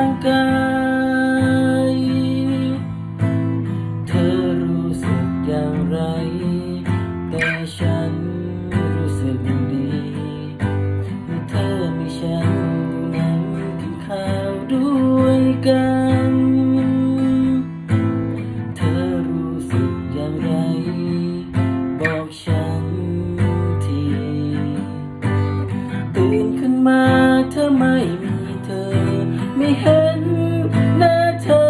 างกายเธอรู้สึกอย่างไร แต่ฉันรู้สึกดีเธอมีฉันนั่งกินข้าวด้วยกัน เธอรู้สึกอย่างไร บอกฉันที ตื่นขึ้นมาเธอไม่ เห็นหน้าเธอ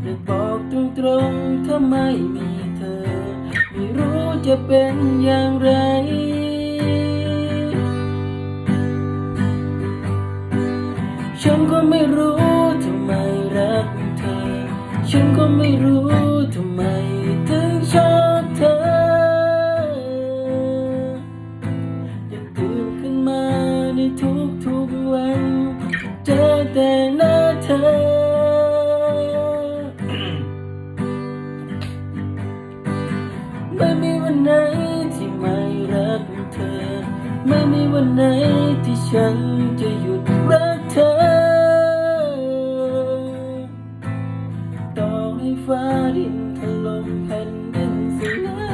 แต่บอกตรงๆถ้าไม่มีเธอ ไม่รู้จะเป็นอย่างไรฉันก็ไม่รู้ทำไมรักเธอ ฉันก็ไม่รู้ทำไมเธอ วันไหนที่ฉันจะหยุดรักเธอ ต่อให้ฟ้าดินถล่มแผ่นดินสลา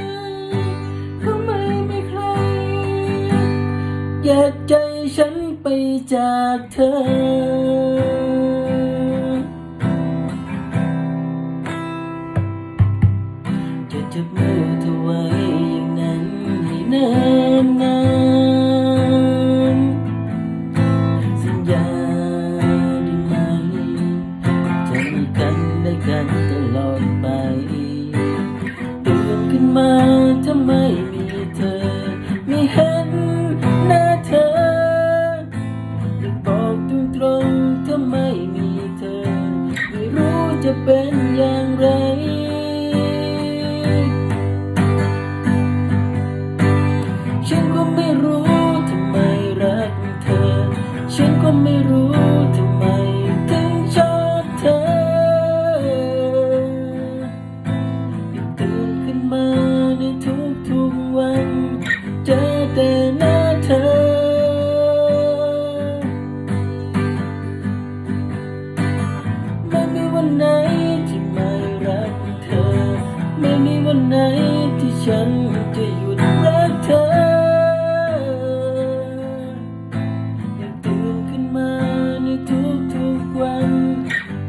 ยก็ไม่มีใคร อยากใจฉันไปจากเธอจะจับ ขึ้นมาถ้าไม่มีเธอ ไม่เห็นหน้าเธออยากบอกตรงๆถ้าไม่มีเธอ ไม่รู้จะเป็นยัง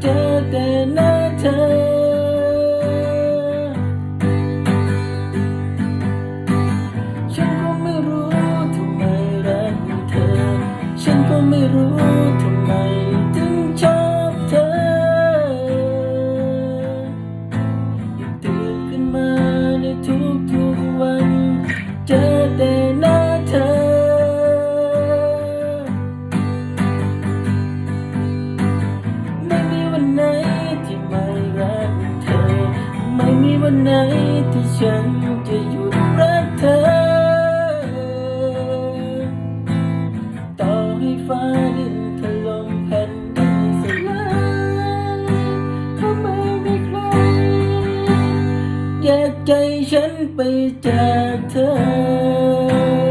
เจอ ไหนที่ฉันจะหยุดรักเธอ ต่อให้ฟ้าดินถล่มแผ่นดินสลายก็ไม่มีใครแยกใจฉันไปจากเธอ